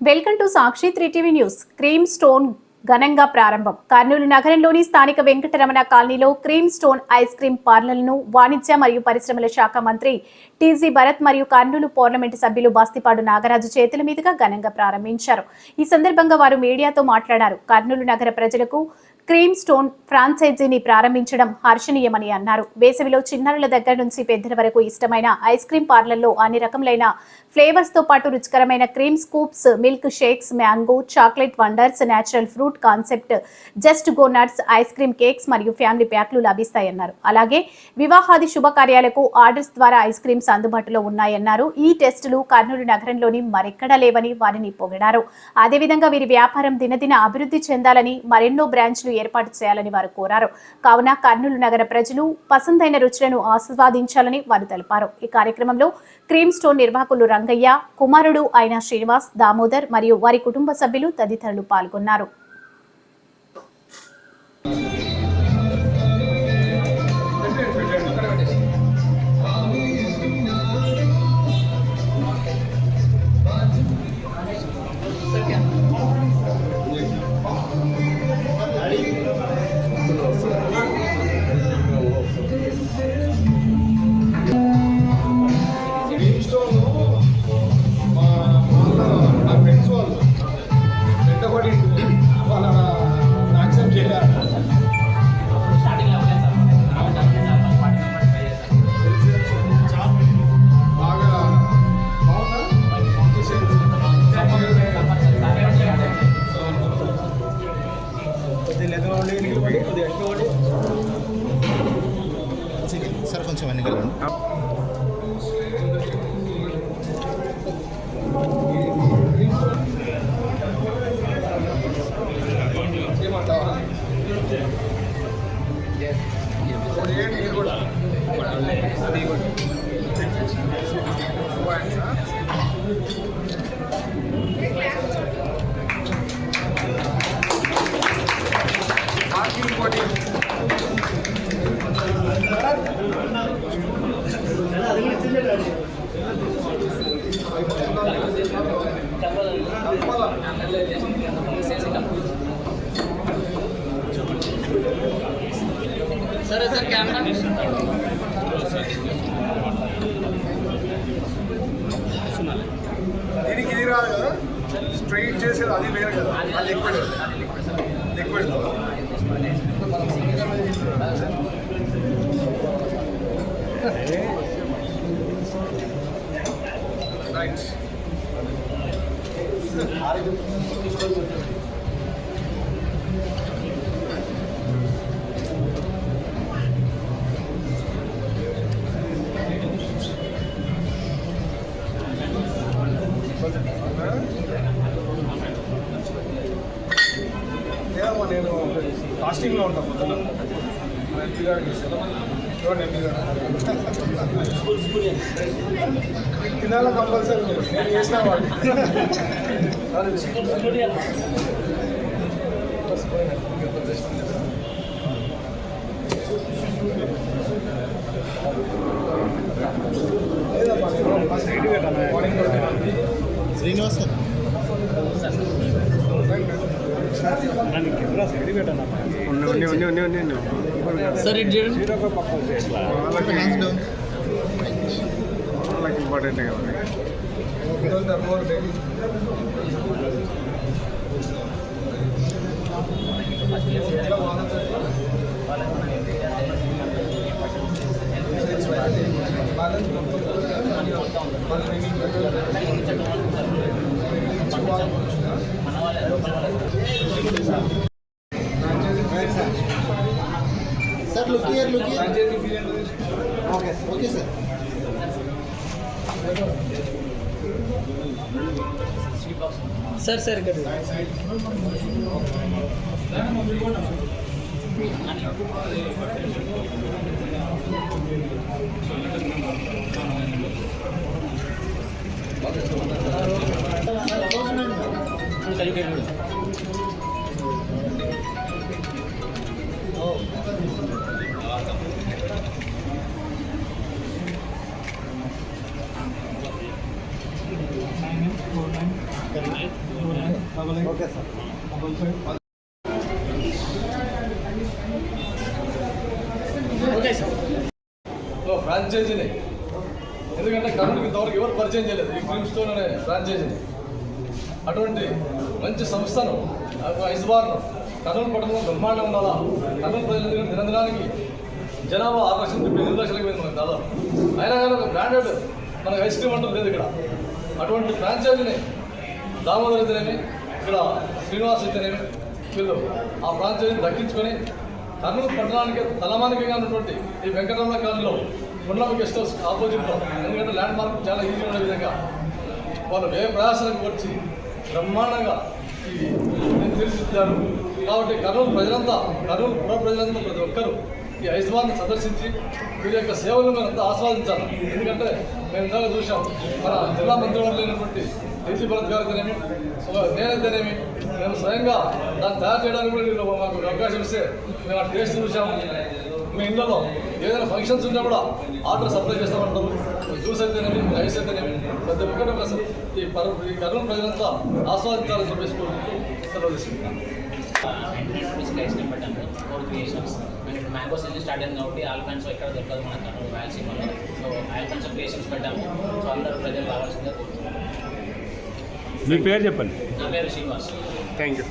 Welcome to Sakshi three TV news. Cream Stone ఘనంగా ప్రారంభం. కర్నూలు నగరంలోని స్థానిక వెంకటరమణ కాలనీలో క్రీమ్ స్టోన్ ఐస్ క్రీమ్ పార్లర్లను వాణిజ్య మరియు పరిశ్రమల శాఖ మంత్రి టీజీ భరత్ మరియు కర్నూలు పార్లమెంటు సభ్యులు బాస్తిపాడు నాగరాజు చేతుల మీదుగా ఘనంగా ప్రారంభించారు. ఈ సందర్భంగా వారు మీడియాతో మాట్లాడారు. కర్నూలు నగర ప్రజలకు క్రీమ్ స్టోన్ ఫ్రాంచైజీని ప్రారంభించడం హర్షణీయమని అన్నారు. వేసవిలో చిన్నారుల దగ్గర నుంచి పెద్దల వరకు ఇష్టమైన ఐస్ క్రీమ్ పార్లర్లో అన్ని రకములైన ఫ్లేవర్స్తో పాటు రుచికరమైన cream scoops milk shakes mango chocolate wonders natural fruit concept just go nuts ice cream cakes మరియు ఫ్యామిలీ ప్యాక్లు లభిస్తాయన్నారు. అలాగే వివాహాది శుభకార్యాలకు ఆర్డర్స్ ద్వారా ఐస్ క్రీమ్స్ అందుబాటులో ఉన్నాయన్నారు. ఈ టెస్టులు కర్నూలు నగరంలోని మరెక్కడా లేవని వారిని పొగిడారు. అదేవిధంగా వీరి వ్యాపారం దినదిన అభివృద్ధి చెందాలని మరెన్నో బ్రాంచ్లు ఏర్పాటు చేయాలని వారు కోరారు. కావున కర్నూలు నగర ప్రజలు పసందైన రుచులను ఆస్వాదించాలని వారు తెలిపారు. ఈ కార్యక్రమంలో క్రీమ్ స్టోన్ నిర్వాహకులు రంగయ్య కుమారుడు అయిన శ్రీనివాస్ దామోదర్ మరియు వారి కుటుంబ సభ్యులు తదితరులు పాల్గొన్నారు. సార్ కొంచెం అన్ని కలండి దీనికి ఇది రాదు కదా స్ట్రైట్ చేసేది అది వేరు కదా అది లిక్విడ్ లిక్విడ్ రైట్ నేను ఫాస్టింగ్లో ఉంటాను. ఎంపీ గారికి చూడండి ఎంపీ గారు తినాల కంపల్సరీ నేను చేసిన వాళ్ళు మార్నింగ్ శ్రీనివాస్ గారు. సార్ ఇటు వాళ్ళకి ఇంపార్టెంట్ కదా ఈరోజు Dharmavaram daily sir look here look here okay okay okay sir. ఫ్రాంచైజీని. ఎందుకంటే కర్నూలుకి ఇంతవరకు ఎవరు పరిచయం చేయలేదు. ఈ క్రీమ్ స్టోన్ అనే ఫ్రాంచైజీని. అటువంటి మంచి సంస్థను ఐస్బార్ను కర్నూలు పట్టణంలో బ్రహ్మాండం ఉండాలా? కర్నూలు ప్రజలు ఎందుకంటే దినదినానికి జనాభా ఆరు లక్షల నుంచి ఎనిమిది లక్షలకు పోయింది మనకు దాదాపు. అయినా కానీ ఒక బ్రాండెడ్ మనకు ఐస్ క్రీమ్ అంటూ లేదు ఇక్కడ. అటువంటి ఫ్రాంచైజీని దామోదర్ అయితేనేమి ఇక్కడ శ్రీనివాస్ అయితేనేమి వీళ్ళు ఆ ప్రాంతాన్ని దక్కించుకొని కర్నూలు పట్టణానికి తలమానికంగా ఉన్నటువంటి ఈ వెంకటరమణ కాలనీలో గుండ్లమ్మ గెస్ట్ హౌస్ ఆపోజిట్లో ఎందుకంటే ల్యాండ్ మార్క్ చాలా ఈజీగా ఉండే విధంగా వాళ్ళు వే ప్రయాసాలకు వచ్చి బ్రహ్మాండంగా నేను తీర్చిదిద్దారు. కాబట్టి కర్నూలు ప్రజలంతా కర్నూలు పుర ప్రజలంతా ప్రతి ఒక్కరూ ఈ ఐస్వాన్ని సందర్శించి వీరి యొక్క సేవలను మేము అంతా ఆస్వాదించాలి. ఎందుకంటే మేము ఇందాక చూసాం మన జిల్లా మంత్రివర్యులు అయినటువంటి డీజీ భరత్ గారు అయితేనేమి నేనైతేనేమి మేము స్వయంగా దాన్ని తయారు చేయడానికి కూడా వీళ్ళు మాకు అవకాశం ఇస్తే మేము ఆ టేస్ట్ చూసాం మీ ఇళ్ళలో ఏదైనా ఫంక్షన్స్ ఉన్నా కూడా ఆర్డర్ సప్లై చేస్తామంటారు. జ్యూస్ అయితేనేమి రైస్ అయితేనేమి ప్రతి ఒక్కటి ఒక ఈ పరు ఈ కర్నూలు ప్రజలంతా ఆస్వాదించాలని చెప్పేసి కోరుకుంటూ సెలవు తీసుకుంటాను మ్యాంగో సీజన్ స్టార్ట్ అయింది కాబట్టి ఆల్ఫాన్సో ఎక్కడ దొరకదు మన కర్నూలు రాయలసీమలో సో ఆల్ఫాన్సో క్రియేషన్స్ పెట్టాము. సో అందరూ ప్రజలు రావాల్సిందిగా కోరుతున్నాను మీ పేరు చెప్పండి. నా పేరు శ్రీనివాస్. Thank you.